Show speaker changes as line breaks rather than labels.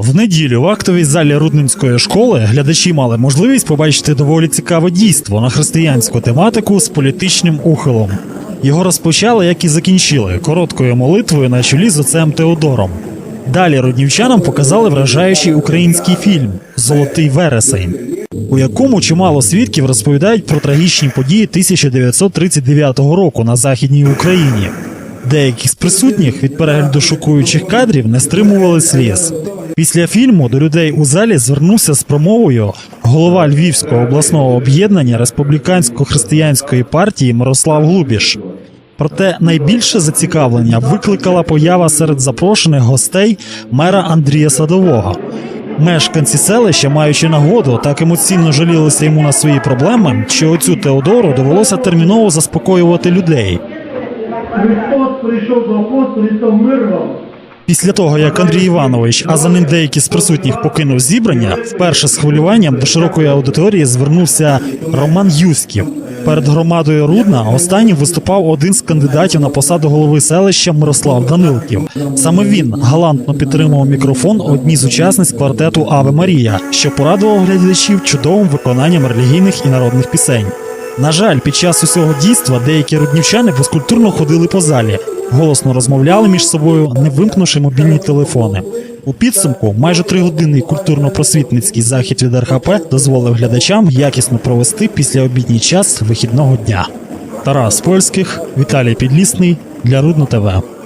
В неділю в актовій залі Рудненської школи глядачі мали можливість побачити доволі цікаве дійство на християнську тематику з політичним ухилом. Його розпочали, як і закінчили, короткою молитвою на чолі з отцем Теодором. Далі руднівчанам показали вражаючий український фільм Золотий вересень, у якому чимало свідків розповідають про трагічні події 1939 року на західній Україні. Деякі з присутніх від перегляду шокуючих кадрів не стримували сліз. Після фільму до людей у залі звернувся з промовою голова Львівського обласного об'єднання республікансько-християнської партії Мирослав Глубіш. Проте найбільше зацікавлення викликала поява серед запрошених гостей мера Андрія Садового. Мешканці селища, маючи нагоду, так емоційно жалілися йому на свої проблеми, що оцю Теодору довелося терміново заспокоювати людей.
Христос прийшов до апостолів, то мир вам.
Після того, як Андрій Іванович, а за ним деякі з присутніх покинув зібрання, вперше з хвилюванням до широкої аудиторії звернувся Роман Юськів. Перед громадою Рудна останнім виступав один з кандидатів на посаду голови селища Мирослав Данилків. Саме він галантно підтримав мікрофон одній з учасниць квартету Аве Марія, що порадував глядачів чудовим виконанням релігійних і народних пісень. На жаль, під час усього дійства деякі руднівчани безкультурно ходили по залі, голосно розмовляли між собою, не вимкнувши мобільні телефони. У підсумку майже тригодинний культурно-просвітницький захід від РХП дозволив глядачам якісно провести післяобідній час вихідного дня. Тарас Польських, Віталій Підлісний для Рудно ТВ.